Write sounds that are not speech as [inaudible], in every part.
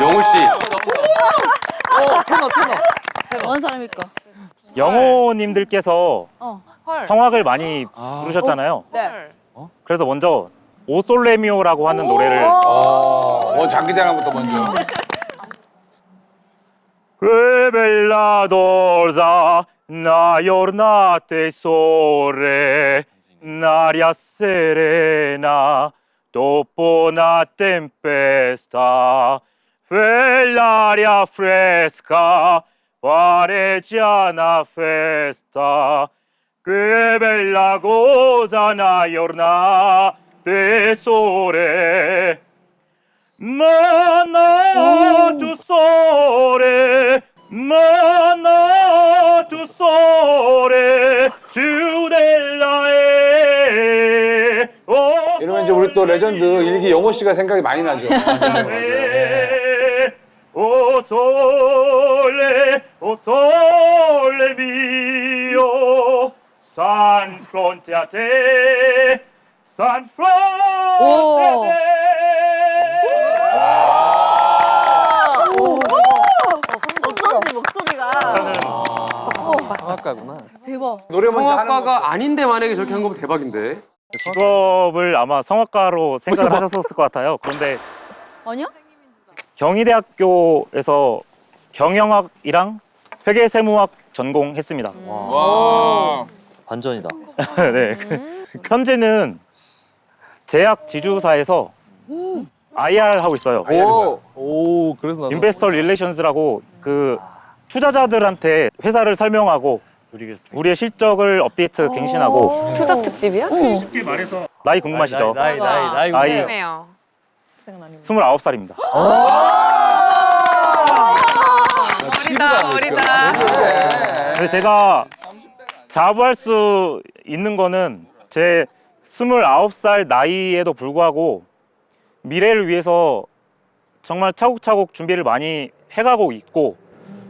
영호 씨. 어, 테너, 테너. 어느 사람일까? 영호님들께서 어. 성악을 많이 부르셨잖아요. 네. 그래서 먼저 오솔레미오라고 하는 노래를 어, 장기 자랑부터 먼저. Que bella dolza na giornata sole, n'aria serena dopo una tempesta, fe l'aria fresca, pare già una festa. Que bella cosa na giornata sole. Mana tu sole, mana tu sole, giudella e 이러면 이제 우리 또 레전드 일기 영호 씨가 생각이 많이 나죠. Sole, o sole, mio, stan fronte a te, stan fronte a 오. te. 어쩐지 목소리가 성악가구나. 대박. 노래 먼저 하는 거. 성악가가 아닌데 만약에 저렇게 한 거면 대박인데. 직업을 아마 성악가로 생각을 [laughs] 하셨었을 것 같아요. 그런데 아니야? 경희대학교에서 경영학이랑 회계세무학 전공했습니다. 와. 반전이다. [laughs] 네. 현재는 제약 지주사에서 IR 하고 있어요. 오. 오, 그래서 나도. 인베스터 릴레이션스라고 그 투자자들한테 회사를 설명하고 우리의 실적을 업데이트 갱신하고 투자 특집이야? 쉽게 말해서 나이 궁금하시죠? 나이, 나이, 나이. 나이 궁금해요. 29살입니다. 어리다, 어리다. 근데 제가 자부할 수 있는 거는 제 29살 나이에도 불구하고 미래를 위해서 정말 차곡차곡 준비를 많이 해가고 있고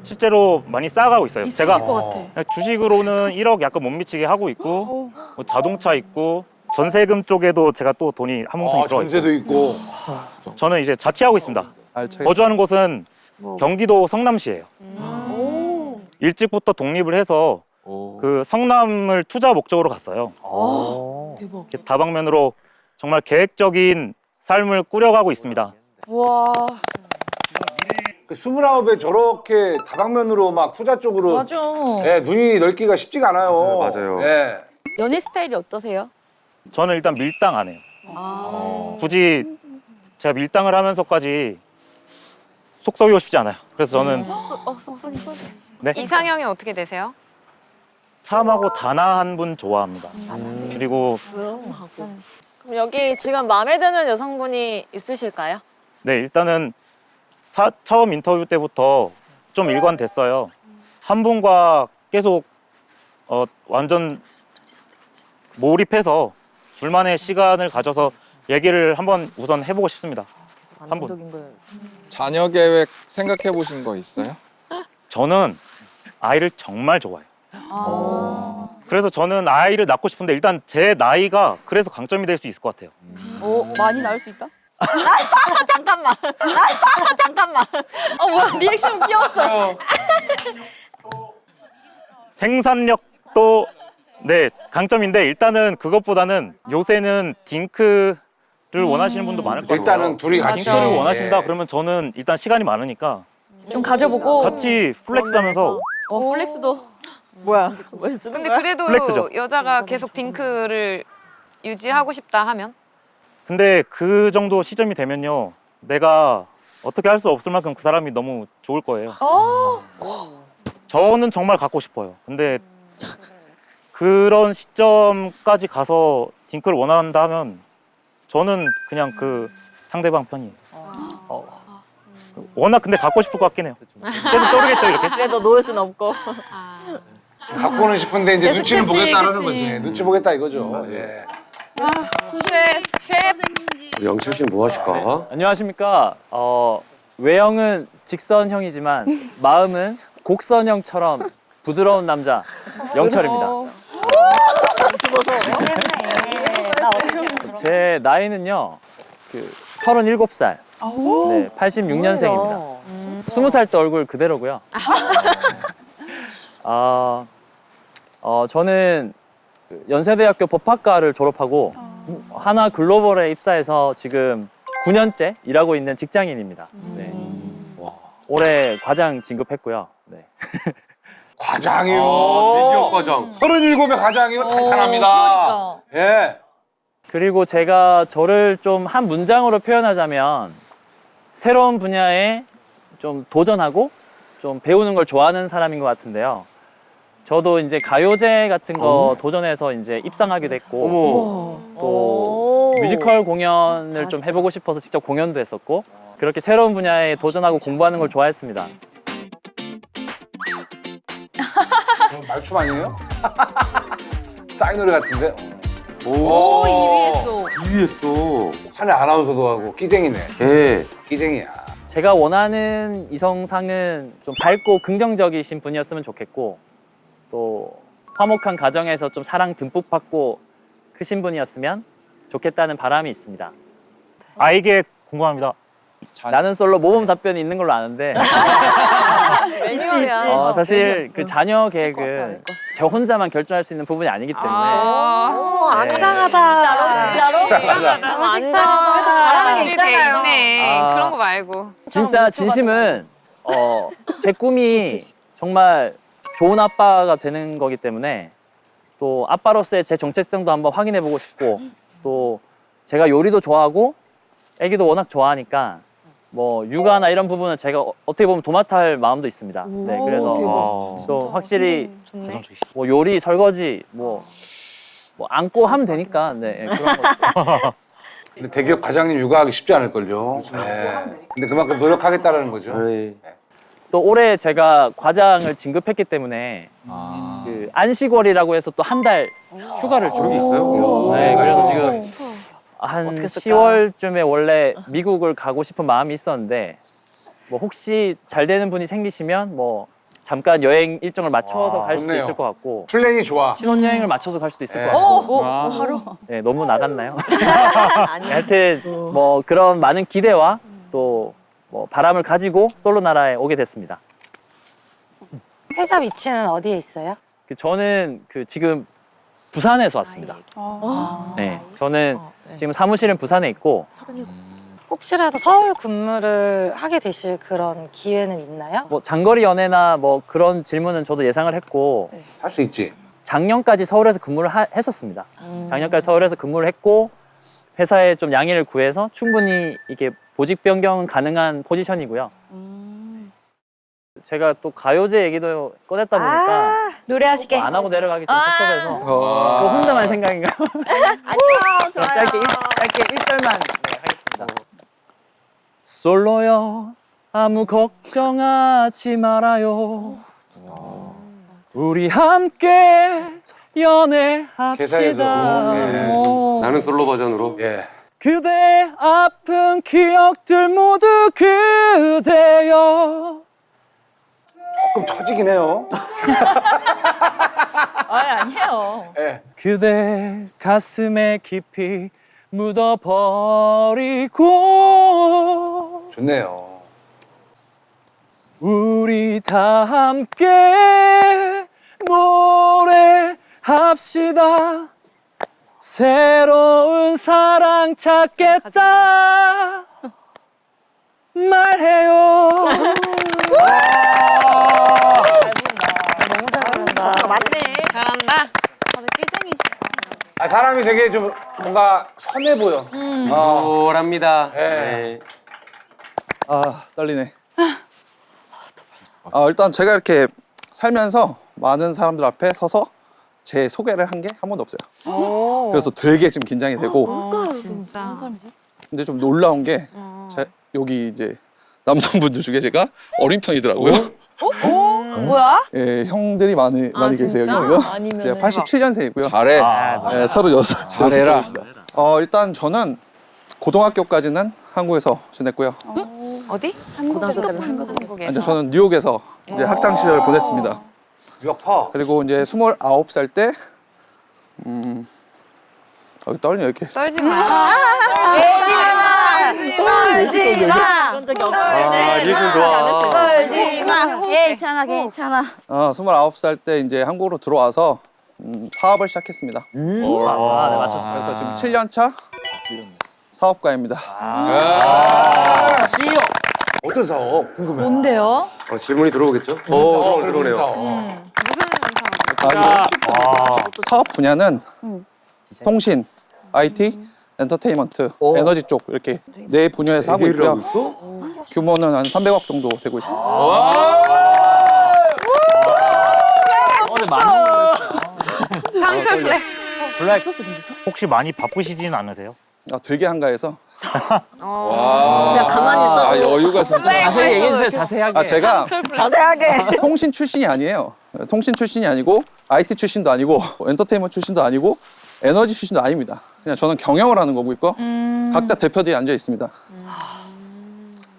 실제로 많이 쌓아가고 있어요. 있으실 제가 것 같아. 주식으로는 [laughs] 1억 약간 못 미치게 하고 있고 뭐 자동차 있고 전세금 쪽에도 제가 또 돈이 한 뭉텅이 아, 들어 있고 전세도 있고. 저는 이제 자취하고 있습니다. 알차게. 거주하는 곳은 경기도 성남시예요. 일찍부터 독립을 해서 오. 그 성남을 투자 목적으로 갔어요. 오. 대박. 이렇게 다방면으로 정말 계획적인 삶을 꾸려가고 있습니다. 와. 그 스물아홉에 저렇게 다방면으로 막 투자 쪽으로 맞아. 예, 눈이 넓기가 쉽지가 않아요. 맞아요, 맞아요. 예. 연애 스타일이 어떠세요? 저는 일단 밀당 안 해요. 아. 굳이 제가 밀당을 하면서까지 속 썩이고 싶지 않아요. 그래서 저는 어, 속속이 속. 네, 이상형이 어떻게 되세요? 참하고 단아한 분 좋아합니다. 그리고 그럼 여기 지금 마음에 드는 여성분이 있으실까요? 네 일단은 사- 처음 인터뷰 때부터 좀 일관됐어요. 한 분과 계속 어, 완전 몰입해서 둘만의 시간을 가져서 얘기를 한번 우선 해보고 싶습니다. 한 분. 자녀 계획 생각해 보신 거 있어요? 저는 아이를 정말 좋아해요. 아. 그래서 저는 아이를 낳고 싶은데 일단 제 나이가 그래서 강점이 될 수 있을 것 같아요. 오, 많이 나올 수 있다? [laughs] 잠깐만. [laughs] 잠깐만. 어, 뭐야, 리액션 귀여웠어. 생산력도 네 강점인데 일단은 그것보다는 요새는 딩크를 원하시는 분도 많을 것 같아요. 일단은 둘이 같이 딩크를 예. 원하신다 그러면 저는 일단 시간이 많으니까 좀 가져보고. 같이 플렉스하면서 어, 플렉스도. 뭐야? 왜 쓰는 근데 거야? 그래도 플렉스죠. 여자가 계속 딩크를 유지하고 싶다 하면? 근데 그 정도 시점이 되면요 내가 어떻게 할 수 없을 만큼 그 사람이 너무 좋을 거예요. 저는 정말 갖고 싶어요. 근데 그런 시점까지 가서 딩크를 원한다 하면 저는 그냥 그 상대방 편이에요. 어. 워낙 근데 갖고 싶을 것 같긴 해요. 계속 떠오르겠죠 이렇게. 그래도 놓을 순 없고. 갖고는 싶은데 이제 눈치는 계속했지, 보겠다라는 그치. 거지. 눈치 보겠다 이거죠. 예. 영철 씨는 뭐 하실까? 안녕하십니까. 어, 외형은 직선형이지만 마음은 [laughs] 곡선형처럼 부드러운 남자 영철입니다. 제 나이는요 그 37살. 네, 86년생입니다. 20살 때 얼굴 그대로고요. 아, [laughs] 어, 저는 그 연세대학교 법학과를 졸업하고 하나 글로벌에 입사해서 지금 9년째 일하고 있는 직장인입니다. 네. 올해 과장 진급했고요. 네. [laughs] 과장이요. 대기업 과장. 37의 과장이요. 탄탄합니다. 그러니까. 예. 그리고 제가 저를 좀 한 문장으로 표현하자면 새로운 분야에 좀 도전하고 좀 배우는 걸 좋아하는 사람인 것 같은데요. 저도 이제 가요제 같은 거 도전해서 이제 입상하게 됐고 어머. 또 뮤지컬 공연을 좀 해보고 싶어서 직접 공연도 했었고 그렇게 새로운 분야에 도전하고 공부하는 걸 좋아했습니다. 말춤 아니에요? [laughs] 싸이 노래 같은데? 오. 오, 이위했어. 2위 했어. 하늘 아나운서도 하고 끼쟁이네. 예. 끼쟁이야. 제가 원하는 이성상은 좀 밝고 긍정적이신 분이었으면 좋겠고 또 화목한 가정에서 좀 사랑 듬뿍 받고 크신 분이었으면 좋겠다는 바람이 있습니다. 아 이게 궁금합니다. 나는 솔로 모범 답변이 있는 걸로 아는데 [laughs] 매뉴얼이야. 어, 사실 그 자녀 계획은 저 혼자만 결정할 수 있는 부분이 아니기 때문에 아, 안상하다. 이상하다. 너무 안상하다. 잘하는 게 있네. 아. 그런 거 말고. 진짜 진심은 어, 제 꿈이 정말 좋은 아빠가 되는 거기 때문에 또 아빠로서의 제 정체성도 한번 확인해 보고 싶고 또 제가 요리도 좋아하고 애기도 워낙 좋아하니까 뭐 육아나 이런 부분은 제가 어- 어떻게 보면 도맡아 할 마음도 있습니다. 네, 그래서 또 확실히 뭐 요리, 설거지 뭐, 뭐 안고 하면 되니까 네, 그런 거 [laughs] 근데 대기업 과장님 육아하기 쉽지 않을걸요. 예. 근데 그만큼 노력하겠다라는 거죠. 예. 또 올해 제가 과장을 진급했기 때문에 그 안식월이라고 해서 또 한 달 휴가를 그런 게좀 있어요? 네, 그래서 지금 한 10월쯤에 원래 미국을 가고 싶은 마음이 있었는데 뭐 혹시 잘 되는 분이 생기시면 뭐 잠깐 여행 일정을 맞춰서 와, 갈 수도 좋네요. 있을 것 같고 플랜이 좋아. 신혼여행을 맞춰서 갈 수도 있을 네. 것 같고 오, 아. 바로. 네, 너무 나갔나요? [laughs] 하여튼 뭐 그런 많은 기대와 또 뭐 바람을 가지고 솔로 나라에 오게 됐습니다. 회사 위치는 어디에 있어요? 그 저는 그 지금 부산에서 왔습니다. 네, 저는 지금 사무실은 부산에 있고 혹시라도 서울 근무를 하게 되실 그런 기회는 있나요? 뭐 장거리 연애나 뭐 그런 질문은 저도 예상을 했고 할 수 있지. 작년까지 서울에서 근무를 하- 했었습니다. 작년까지 서울에서 근무를 했고 회사에 좀 양해를 구해서 충분히 이게 보직 변경은 가능한 포지션이고요. 제가 또 가요제 얘기도 꺼냈다 보니까 노래하시게. 안 하고 내려가기 좀 아. 섭섭해서 어. 저 혼자만 생각인가요? [laughs] 짧게 일, 짧게 1절만 네, 하겠습니다. 솔로여 아무 걱정하지 말아요. 우리 함께 연애합시다. 회사에서. 예. 나는 솔로 버전으로. 예. 그대 아픈 기억들 모두 그대여. 조금 처지긴 해요. [laughs] 아, 아니에요. 예. 그대 가슴에 깊이 묻어버리고 좋네요. 우리 다 함께 노래합시다 새로운 사랑 찾겠다 말해요 잘한다. 아, 사람이 되게 좀 뭔가 선해 보여. 어. 쏠합니다. 예. 네. 아 떨리네. 아 일단 제가 이렇게 살면서 많은 사람들 앞에 서서 제 소개를 한 게 한 번도 없어요. 그래서 되게 지금 긴장이 되고 어, 진짜. 근데 좀 놀라운 게 제, 여기 이제 남성분들 중에 제가 어린 편이더라고요. 뭐야? 예, 형들이 많이 많이 계세요. 진짜? 여기가. 제가 87년생이고요. 잘해. 네, 36. 잘해라. 어 일단 저는 고등학교까지는 한국에서 지냈고요. 어디? 한국에. 아니, 저는 뉴욕에서 이제 학창 시절을 보냈습니다. 유학파. 그리고 이제 29살 때, 음, 어, 떨리네, 이렇게. 떨지 마. 아, 울지 마. 아 리듬 좋아. 울지 마. 괜찮아, 괜찮아. 어, 29살 때 이제 한국으로 들어와서 음, 사업을 시작했습니다. 아, 네, 맞췄어요. 그래서 지금 7년 차 사업가입니다. CEO. 어떤 사업? 궁금해. 뭔데요? 어, 질문이 들어오겠죠? 어, 들어오네, 들어오네요. 음. 아, 사업 분야는 통신, IT, 엔터테인먼트, 에너지 쪽 이렇게 네 분야에서 하고 얘기를 있고요. 있어? 규모는 한 300억 정도 되고 있습니다. 오늘 많은 상철 플렉. 블랙스. 혹시 많이 바쁘시진 않으세요? 아, 되게 한가해서 [laughs] 그냥 가만히 있어. 아 여유가 진짜. 자세히 얘기해 주세요. 자세하게. 아 제가 자세하게. [laughs] 통신 출신이 아니에요. 통신 출신이 아니고 IT 출신도 아니고 엔터테인먼트 출신도 아니고 에너지 출신도 아닙니다. 그냥 저는 경영을 하는 거고 있고 각자 대표들이 앉아 있습니다.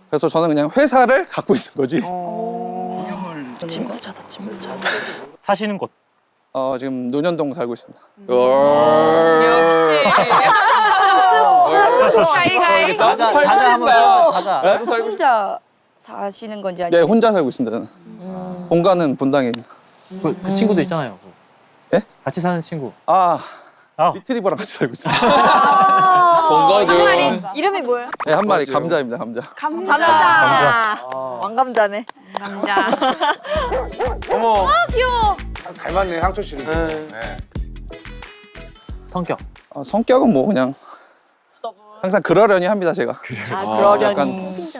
그래서 저는 그냥 회사를 갖고 있는 거지. 진부자다 진부자. 사시는 곳 어, 지금 논현동 살고 있습니다. 가이가이. 자자, 자자 한번 써. 자자. 혼자 사시는 건지 네, 혼자 살고 있습니다. 저는. 본가는 분당에. 그, 그 친구도 있잖아요. 예? 같이 사는 친구. 아, 아. 리트리버랑 같이 살고 있습니다. 본거죠. 이름이 뭐예요? 네, 한 마리 감자입니다. 감자. 감자. 왕감자네. 남자. [laughs] 어머. 닮았네 향초 씨를. 네. 네. 성격. 어, 성격은 뭐 그냥 항상 그러려니 합니다. 제가. 아 어, 약간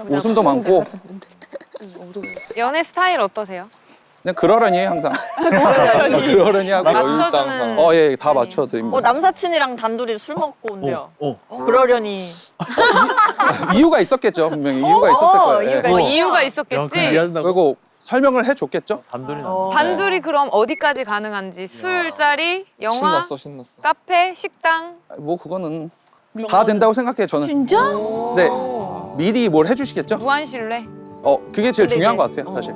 웃음도 많고 연애 스타일 어떠세요? 그냥 그러려니 해요, 항상. [laughs] 그러려니 하고. 맞춰주는. 어, 예, 다 맞춰 드립니다. 어 남사친이랑 단둘이 술 먹고 온대요. 오. 그러려니. [laughs] 이유가 있었겠죠, 분명히 이유가 있었을 거예요. 예. 이유가 뭐 있어. 이유가 있었겠지. 이해한다고. 그리고 설명을 해줬겠죠. 단둘이 나. 단둘이 그럼 어디까지 가능한지 술자리, 영화, 신났어 신났어. 카페, 식당. 뭐 그거는 다 된다고 생각해요, 저는. 진짜? 네, 미리 뭘 해주시겠죠. 무한 신뢰. 어, 그게 제일 중요한 것 같아요, 사실.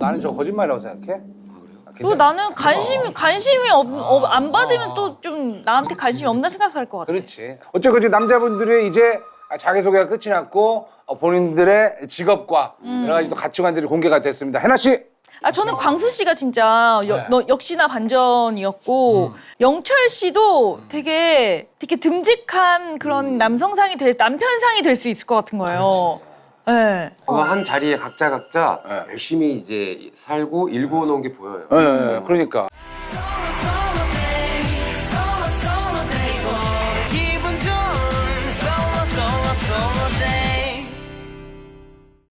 어, 나는 저 거짓말이라고 생각해. 아, 또 나는 관심이 관심이 없, 없- 안 받으면 또 좀 나한테 관심이 없나 생각할 것 같아. 그렇지. 어쨌건 지금 남자분들의 이제 자기소개가 끝이 났고 어, 본인들의 직업과 여러 가지 또 가치관들이 공개가 됐습니다. 해나 씨. 아 저는 광수 씨가 진짜 여- 네. 너- 역시나 반전이었고 영철 씨도 되게 되게 듬직한 그런 남성상이 될 남편상이 될 수 있을 것 같은 거예요. 네. 어, 한 자리에 각자 각자 네. 열심히 이제 살고 일구어 놓은 게 보여요. 예, 예, 그러니까.